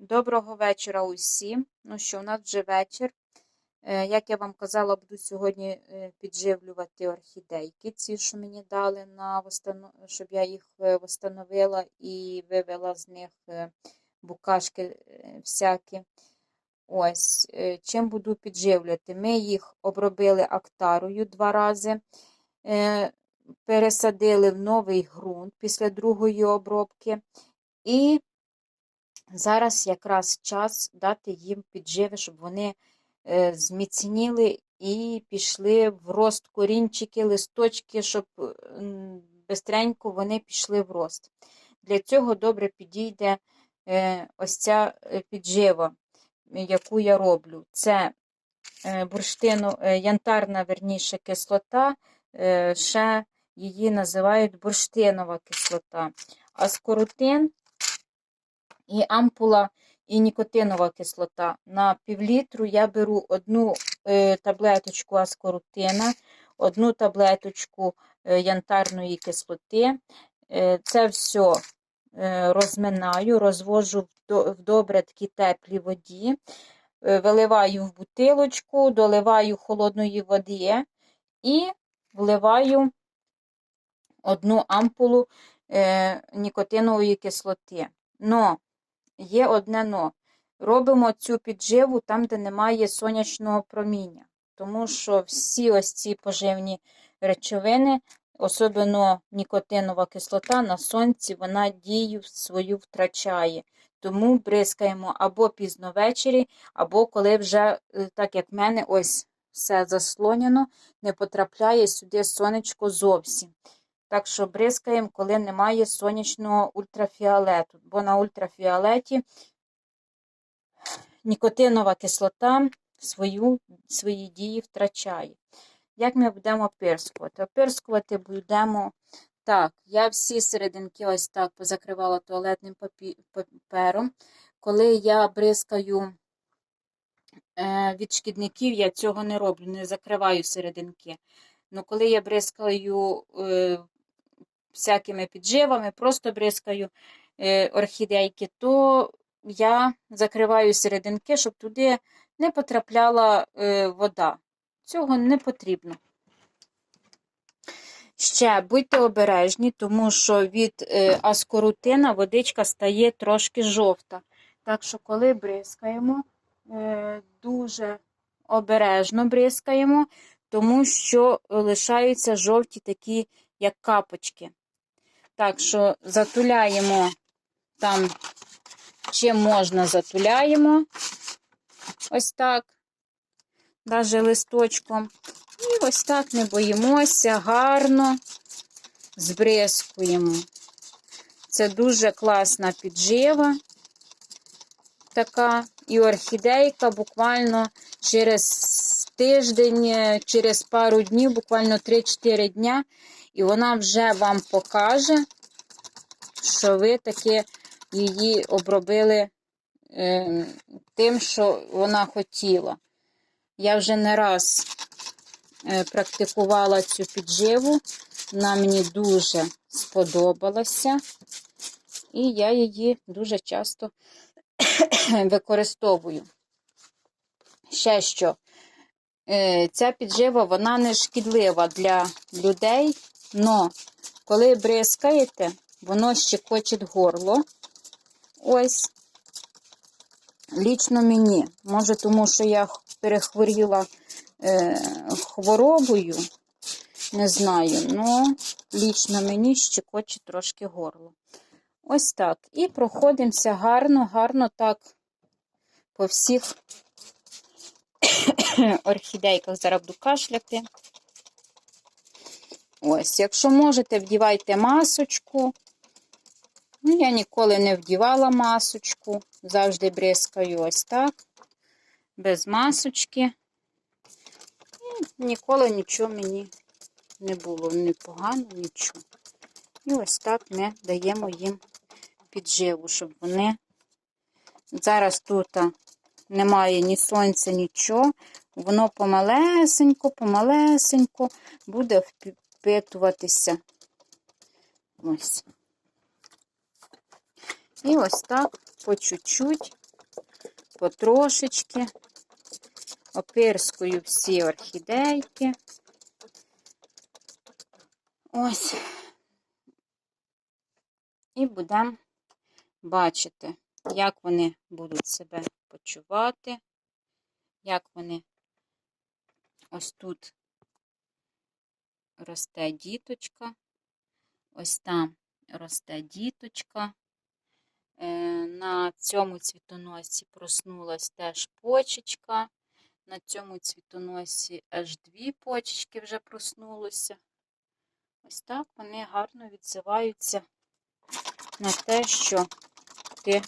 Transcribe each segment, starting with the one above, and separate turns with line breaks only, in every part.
Доброго вечора усім. Ну що, у нас вже вечір. Е, Як я вам казала, буду сьогодні е, підживлювати орхідейки, ці, що мені дали, на щоб я їх е, восстановила і вивела з них букашки всякі. Ось, чим буду підживлювати? Ми їх обробили актарою два рази, пересадили в новий ґрунт після другої обробки. І Зараз якраз час дати їм підживи, щоб вони е, зміцніли і пішли в рост корінчики, листочки, щоб бистренько вони пішли в рост. Для цього добре підійде е, ось ця е, піджива, яку я роблю. Це бурштину, янтарна верніше кислота, ще її називають бурштинова кислота. Аскорутин і ампула і нікотинова кислота. На півлітру я беру одну е, таблеточку аскорутина, одну таблеточку е, янтарної кислоти. Е, це все розминаю, розвожу в, до, в добре такій теплій воді, виливаю в бутилочку, доливаю холодної води і вливаю одну ампулу нікотинової кислоти. Но є одне но. Робимо цю підживу там, де немає сонячного проміння. Тому що всі ось ці поживні речовини, особливо нікотинова кислота, на сонці вона дію свою втрачає. Тому бризкаємо або пізно ввечері, або коли вже, е, так як в мене, ось все заслоняно, не потрапляє сюди сонечко зовсім. Так що бризкаємо, коли немає сонячного ультрафіолету, бо на ультрафіолеті нікотинова кислота свою, свої дії втрачає. Як ми будемо опирскувати? Опирскувати будемо так. Я всі серединки ось так позакривала туалетним папером. Коли я бризкаю е, від шкідників, я цього не роблю, не закриваю серединки. Ну, коли я бризкаю е, всякими підживами, просто бризкаю е, орхідейки, то я закриваю серединки, щоб туди не потрапляла е, вода. Цього не потрібно. Ще будьте обережні, тому що від е, аскорутина водичка стає трошки жовта. Так що, коли бризкаємо, дуже обережно бризкаємо, тому що лишаються жовті такі, як капочки. Так що затуляємо там, чим можна, затуляємо. Ось так, навіть листочком. І ось так не боїмося, гарно збризкуємо. Це дуже класна піджива така. І орхідейка буквально через тиждень, через пару днів, буквально 3-4 дня, і вона вже вам покаже, що ви таки її обробили е, тим, що вона хотіла. Я вже не раз е, практикувала цю підживу, вона мені дуже сподобалася, і я її дуже часто використовую. Ще що, е, ця піджива вона не шкідлива для людей, але коли бризкаєте, воно щекочить горло. Ось, лічно мені. Може, тому що я перехворіла е, хворобою, не знаю, але лічно мені щекочить трошки горло. Ось так. І проходимося гарно, гарно так по всіх орхідейках. Зараз буду кашляти. Ось, якщо можете, вдівайте масочку. Ну, я ніколи не вдівала масочку. Завжди бризкаю ось так, без масочки. І ніколи нічого мені не було, ні погано, нічого. І ось так ми даємо їм підживу, щоб вони. Зараз тут немає ні сонця, нічого. Воно помалесенько, помалесенько буде впитуватися. Ось. І ось так по чуть-чуть потрошечки. Опирскую всі орхідейки. Ось. І будемо бачити, як вони будуть себе почувати, як вони ось тут росте діточка, ось там росте діточка. Е, На цьому цвітоносі проснулась теж почечка. На цьому цвітоносі аж дві почечки вже проснулося. Ось так вони гарно відзиваються на те, що ти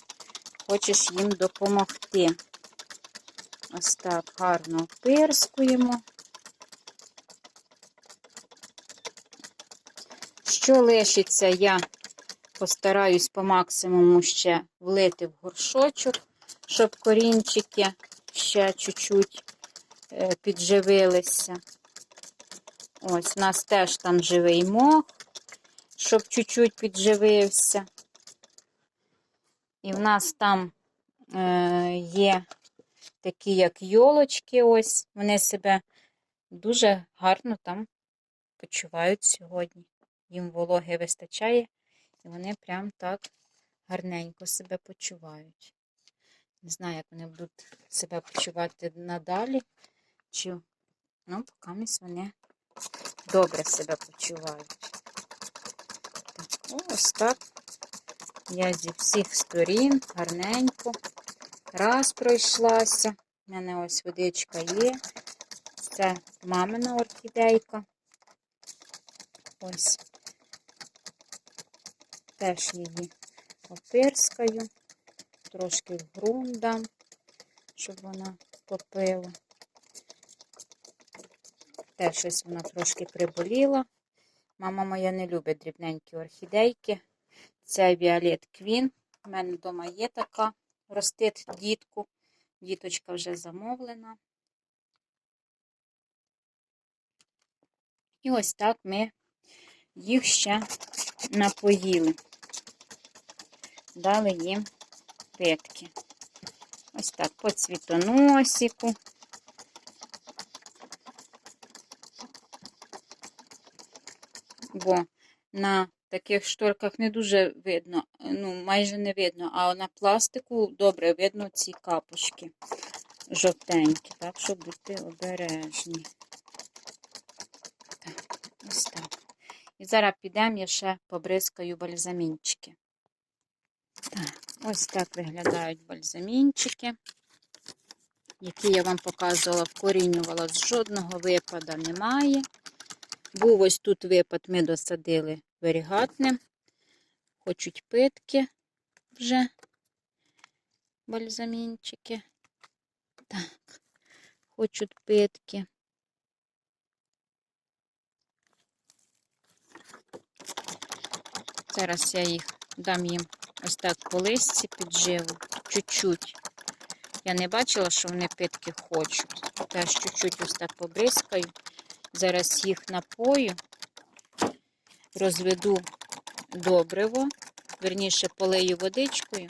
хочеш їм допомогти. Ось так гарно пирскуємо. Що лишиться, я постараюсь по максимуму ще влити в горшочок, щоб корінчики ще чуть-чуть е, підживилися. Ось, у нас теж там живий мох, щоб чуть-чуть підживився. І в нас там е, є такі, як йолочки, ось, вони себе дуже гарно там почувають сьогодні. Їм вологи вистачає, і вони прям так гарненько себе почувають. Не знаю, як вони будуть себе почувати надалі, чи ну, поки вони добре себе почувають. Так, ось так. Я зі всіх сторін гарненько. Раз пройшлася. У мене ось водичка є. Це мамина орхідейка. Ось. Теж її опирскаю. Трошки в щоб вона попила. Теж щось вона трошки приболіла. Мама моя не любить дрібненькі орхідейки. Це Віолет Квін. У мене вдома є така. Ростить дітку. Діточка вже замовлена. І ось так ми їх ще напоїли. Дали їм питки. Ось так по цвітоносику. Бо на таких шторках не дуже видно, ну, майже не видно, а на пластику добре видно ці капочки жовтенькі, так що будьте обережні. Так, ось так. І зараз підемо я ще побризкаю бальзамінчики. Так, ось так виглядають бальзамінчики, які я вам показувала, вкорінювала, з жодного випада немає. Був ось тут випад, ми досадили варігатним. Хочуть питки вже бальзамінчики. Так, хочуть питки. Зараз я їх дам їм ось так по листці підживу, чуть-чуть. Я не бачила, що вони питки хочуть. Теж чуть-чуть ось так побризкаю. Зараз їх напою, розведу добриво, верніше полию водичкою,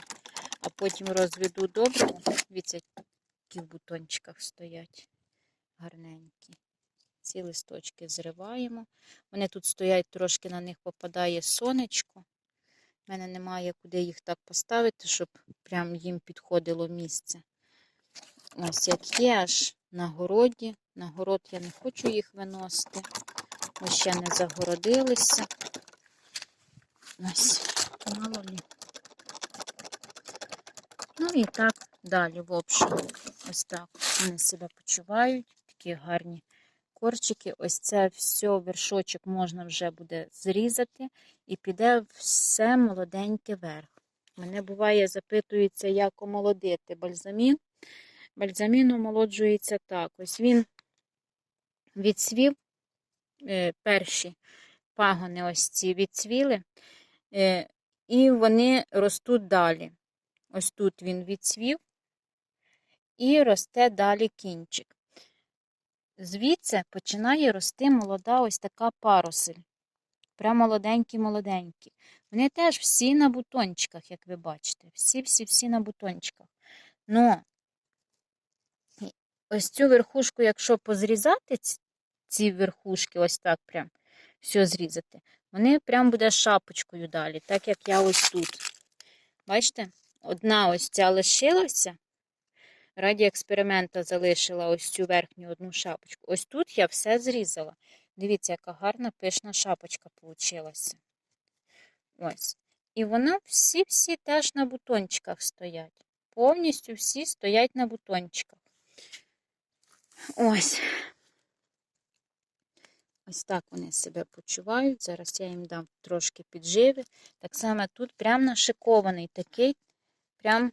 а потім розведу добриво. Дивіться, які в бутончиках стоять гарненькі. Ці листочки зриваємо. Вони тут стоять, трошки на них попадає сонечко. У мене немає куди їх так поставити, щоб прям їм підходило місце. Ось як є, аж на городі. На город я не хочу їх виносити. Ось ще не загородилися. Ось, мало лі. Ну і так далі, в общем. Ось так вони себе почувають. Такі гарні корчики. Ось це все вершочок можна вже буде зрізати і піде все молоденьке вверх. Мене буває, запитується, як омолодити бальзамін. Бальзамін омолоджується так. Ось він відцвів, е, перші пагони ось ці відцвіли, е, і вони ростуть далі. Ось тут він відцвів і росте далі кінчик. Звідси починає рости молода ось така парусель. Прям молоденькі-молоденькі. Вони теж всі на бутончиках, як ви бачите. Всі-всі-всі на бутончиках. Ну, ось цю верхушку, якщо позрізати ці верхушки, ось так прям все зрізати, вони прям буде шапочкою далі, так як я ось тут. Бачите? Одна ось ця лишилася. Раді експеримента залишила ось цю верхню одну шапочку. Ось тут я все зрізала. Дивіться, яка гарна пишна шапочка получилася. Ось. І вона всі-всі теж на бутончиках стоять. Повністю всі стоять на бутончиках. Ось. Ось так вони себе почувають. Зараз я їм дам трошки підживи. Так само тут прям нашикований такий, прям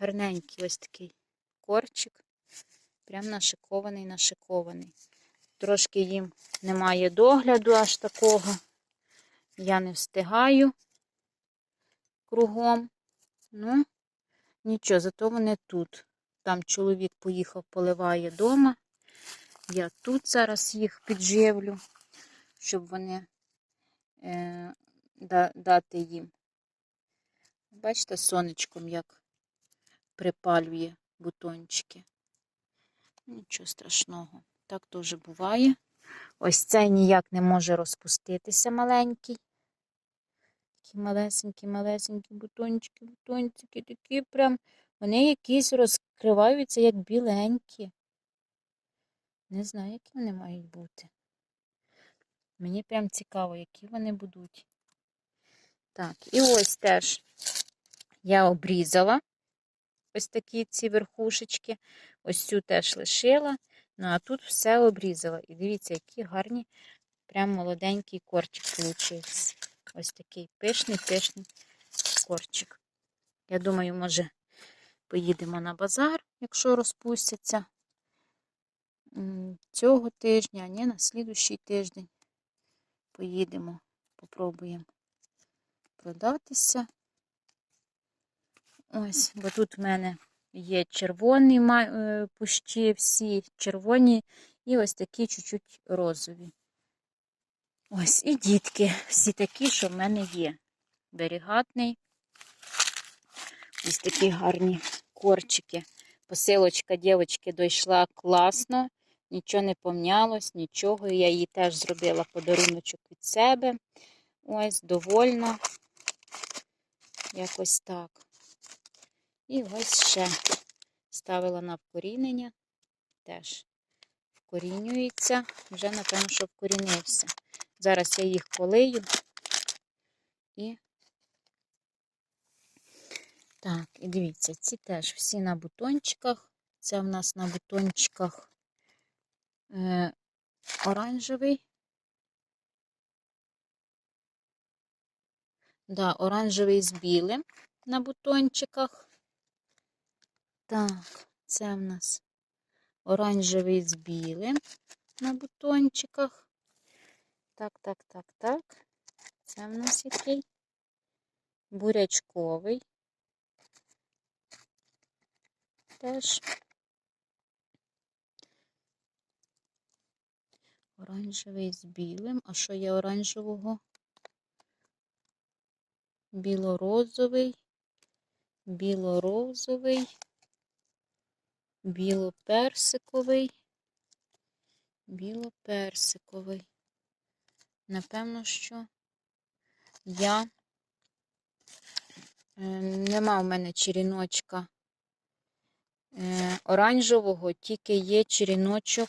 гарненький ось такий корчик. Прям нашикований, нашикований. Трошки їм немає догляду аж такого. Я не встигаю кругом. Ну, нічого, зато вони тут. Там чоловік поїхав, поливає дома. Я тут зараз їх підживлю, щоб вони е, да, дати їм. Бачите, сонечком як припалює бутончики. Нічого страшного. Так теж буває. Ось цей ніяк не може розпуститися маленький. Такі малесенькі, малесенькі бутончики, бутончики, такі прям. Вони якісь розкриваються, як біленькі. Не знаю, які вони мають бути. Мені прям цікаво, які вони будуть. Так, і ось теж я обрізала ось такі ці верхушечки. Ось цю теж лишила. Ну, а тут все обрізала. І дивіться, які гарні, прям молоденький корчик получився. Ось такий пишний, пишний корчик. Я думаю, може, поїдемо на базар, якщо розпустяться цього тижня, а ні, на слідущий тиждень поїдемо, попробуємо продатися. Ось, бо тут в мене є червоні е, пущі, всі червоні, і ось такі чуть-чуть розові. Ось, і дітки, всі такі, що в мене є. Берігатний. Ось такі гарні корчики. Посилочка дівчинки дійшла класно, нічого не помнялось, нічого. Я їй теж зробила подаруночок від себе. Ось, довольна. Якось так. І ось ще ставила на вкорінення. Теж вкорінюється. Вже, напевно, що вкорінився. Зараз я їх полию і так, і дивіться, ці теж всі на бутончиках. Це в нас на бутончиках е, оранжевий. Да, оранжевий з білим на бутончиках. Так, це в нас оранжевий з білим на бутончиках. Так, так, так, так. Це в нас який? Бурячковий. Теж. Оранжевий з білим. А що є оранжевого? Білорозовий, білорозовий, білоперсиковий, білоперсиковий. Напевно, що я е, нема в мене черіночка е, оранжевого, тільки є черіночок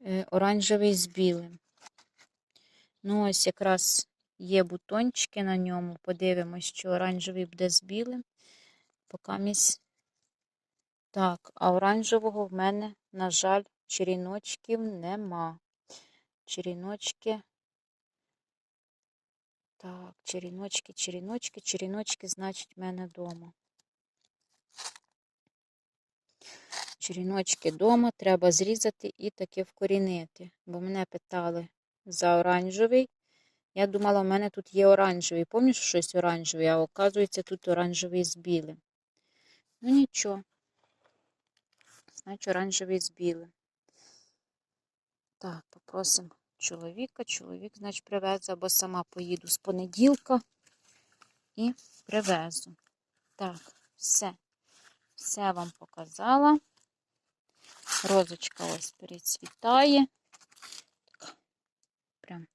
е, оранжевий з білим. Ну, ось якраз є бутончики на ньому. Подивимось, що оранжевий буде з білим. Поки місь. Так, а оранжевого в мене, на жаль, черіночків нема. Черіночки. Так, черіночки, черіночки, черіночки, значить, в мене вдома. Черіночки вдома треба зрізати і таки вкорінити. Бо мене питали за оранжевий. Я думала, в мене тут є оранжевий. Пам'ятаєш щось оранжевий, а оказується, тут оранжевий з білим. Ну нічого. Значить, оранжевий з білим. Так, попросимо чоловіка. Чоловік, значить, привезе, або сама поїду з понеділка і привезу. Так, все. Все вам показала. Розочка ось перецвітає. Прям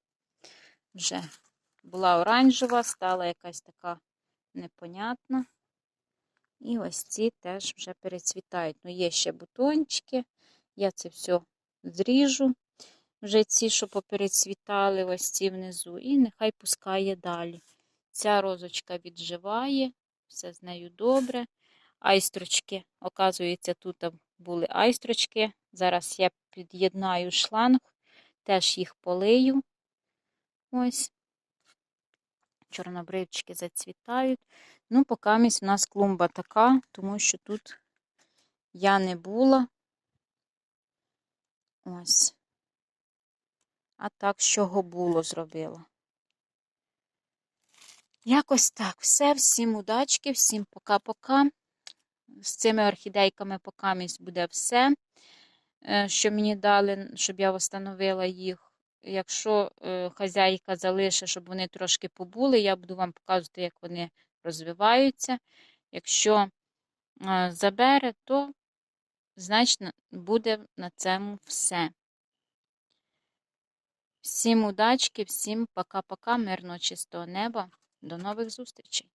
вже була оранжева, стала якась така непонятна. І ось ці теж вже перецвітають. Ну, є ще бутончики. Я це все зріжу. Вже ці, що поперецвітали, ось ці внизу, і нехай пускає далі. Ця розочка відживає, все з нею добре. Айстрочки, оказується, тут були айстрочки. Зараз я під'єднаю шланг, теж їх полию. Ось. Чорнобривчики зацвітають. Ну, поки у нас клумба така, тому що тут я не була. Ось. А так, з чого було, зробила. Якось так. Все, всім удачки, всім пока-пока. З цими орхідейками покамість буде все, е, що мені дали, щоб я встановила їх. Якщо е, хазяйка залишить, щоб вони трошки побули, я буду вам показувати, як вони розвиваються. Якщо е, забере, то значно буде на цьому все. Всім удачки, всім пока-пока, мирного чистого неба. До нових зустрічей!